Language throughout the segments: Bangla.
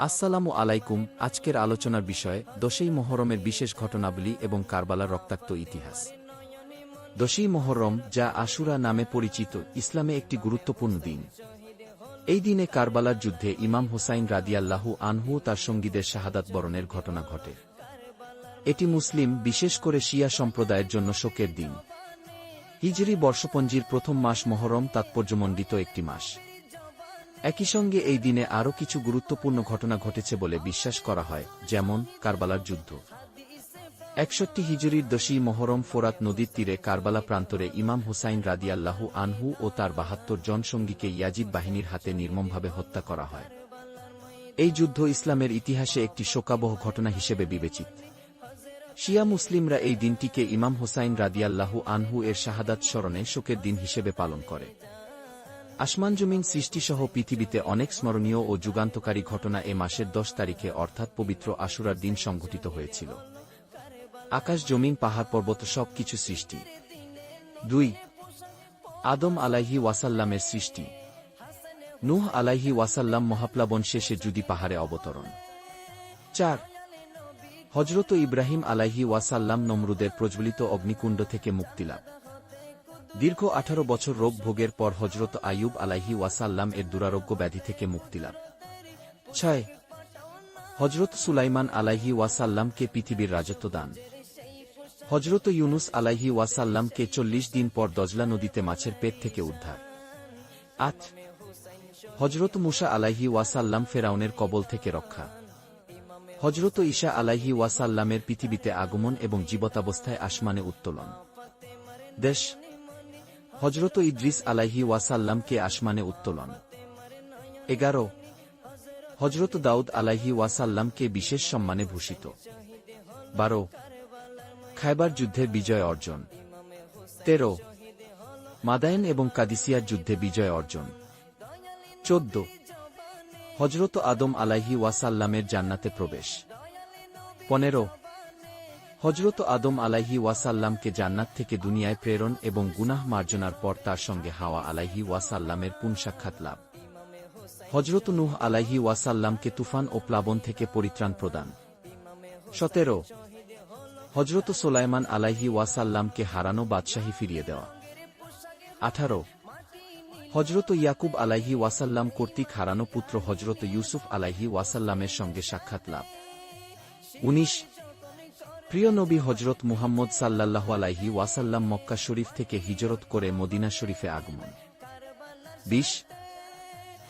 আসসালামু আলাইকুম, আজকের আলোচনার বিষয়, দোষেই মোহরমের বিশেষ ঘটনাবলী এবং কারবালার রক্তাক্ত ইতিহাস। দোষেই মোহরম, যা আশুরা নামে পরিচিত, ইসলামে একটি গুরুত্বপূর্ণ দিন। এই দিনে কারবালার যুদ্ধে ইমাম হুসাইন রাদিয়াল্লাহু আনহু তার সঙ্গীদের শাহাদাত বরণের ঘটনা ঘটে। এটি মুসলিম, বিশেষ করে শিয়া সম্প্রদায়ের জন্য শোকের দিন। হিজরি বর্ষপঞ্জির প্রথম মাস মহরম তাৎপর্যমণ্ডিত একটি মাস। একই সঙ্গে এই দিনে আরও কিছু গুরুত্বপূর্ণ ঘটনা ঘটেছে বলে বিশ্বাস করা হয়, যেমন কারবালার যুদ্ধ। একষট্টি হিজুরির দশী মহরম ফোরাত নদীর তীরে কারবালা প্রান্তরে ইমাম হুসাইন রাদিয়াল্লাহু আনহু ও তার বাহাত্তর জন সঙ্গীকে ইয়াজিদ বাহিনীর হাতে নির্মমভাবে হত্যা করা হয়। এই যুদ্ধ ইসলামের ইতিহাসে একটি শোকাবহ ঘটনা হিসেবে বিবেচিত। শিয়া মুসলিমরা এই দিনটিকে ইমাম হুসাইন রাদিয়াল্লাহু আনহু এর শাহাদাত স্মরণে শোকের দিন হিসেবে পালন করে। আসমান জমিন সৃষ্টিসহ পৃথিবীতে অনেক স্মরণীয় ও যুগান্তকারী ঘটনা এ মাসের দশ তারিখে অর্থাৎ পবিত্র আশুরার দিন সংঘটিত হয়েছিল। আকাশ জমিন, পাহাড়, পর্বত সব কিছু সৃষ্টি। দুই, আদম আলাইহি ওয়াসাল্লামের সৃষ্টি। নুহ আলাইহি ওয়াসাল্লাম মহাপ্লাবন শেষে জুদি পাহাড়ে অবতরণ। চার হজরত ইব্রাহিম আলাইহি ওয়াসাল্লাম নমরুদের প্রজ্বলিত অগ্নিকুণ্ড থেকে মুক্তিলাভ দীর্ঘ আঠারো বছর রোগ ভোগের পর হজরত আয়ুব আলাইহি ওয়াসাল্লাম এর দুরারোগ্য ব্যাধি থেকে মুক্তিলাভ ছয় হজরত সুলাইমান আলাইহি ওয়াসাল্লামকে পৃথিবীর রাজত্ব দান। হজরত ইউনুস আলাইহি ওয়াসাল্লামকে চল্লিশ দিন পর দজলা নদীতে মাছের পেট থেকে উদ্ধার। আট হজরত মুসা আলাইহি ওয়াসাল্লাম ফেরাউনের কবল থেকে রক্ষা। হজরত ঈশা আলাইহি ওয়াসাল্লামের পৃথিবীতে আগমন এবং জীবতাবস্থায় আসমানে উত্তোলন। দেশ হজরত ইদ্রিস আলাইহি ওয়াসাল্লামকে আসমানে উত্তোলন। এগারো হজরত দাউদ আলাইহি ওয়াসাল্লামকে বিশেষ সম্মানে ভূষিত। বারো, খায়বার যুদ্ধের বিজয় অর্জন। তেরো, মাদায়েন এবং কাদিসিয়ার যুদ্ধে বিজয় অর্জন। চোদ্দ হজরত আদম আলাইহি ওয়াসাল্লামের জান্নাতে প্রবেশ। পনেরো হজরত আদম আলাইহি ওয়াসাল্লামকে জান্নাত থেকে দুনিয়ায় প্রেরণ এবং গুনাহ মার্জনার পর তার সঙ্গে হাওয়া আলাইহি ওয়াসাল্লামের পুনসাক্ষাৎ লাভ। হজরত নুহ আলাইহি ওয়াসাল্লামকে তুফান ও প্লাবন থেকে পরিত্রাণ প্রদান। সতেরো হজরত সোলাইমান আলাইহি ওয়াসাল্লামকে হারানো বাদশাহী ফিরিয়ে দেওয়া। আঠারো হজরত ইয়াকুব আলাইহি ওয়াসাল্লাম কর্তৃক হারানো পুত্র হজরত ইউসুফ আলাইহি ওয়াসাল্লামের সঙ্গে সাক্ষাৎ লাভ। উনিশ প্রিয় নবী হজরত মুহাম্মদ সাল্লাল্লাহু আলাইহি ওয়াসাল্লাম মক্কা শরীফ থেকে হিজরত করে মদিনা শরীফে আগমন। বিশ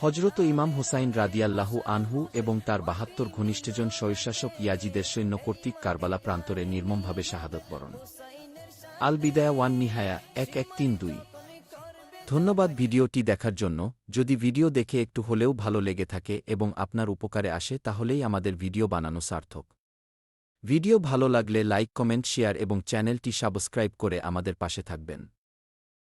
হজরত ইমাম হুসাইন রাদিয়াল্লাহু আনহু এবং তার বাহাত্তর ঘনিষ্ঠজন স্বৈশাসক ইয়াজিদের সৈন্য কর্তৃক কারবালা প্রান্তরে নির্মমভাবে শাহাদত বরণ। আল বিদায়া ওয়ান নিহায়া এক এক তিন দুই। ধন্যবাদ ভিডিওটি দেখার জন্য। যদি ভিডিও দেখে একটু হলেও ভালো লেগে থাকে এবং আপনার উপকারে আসে, তাহলেই আমাদের ভিডিও বানানো সার্থক। ভিডিও ভালো লাগলে লাইক কমেন্ট শেয়ার এবং চ্যানেলটি সাবস্ক্রাইব করে আমাদের পাশে থাকবেন।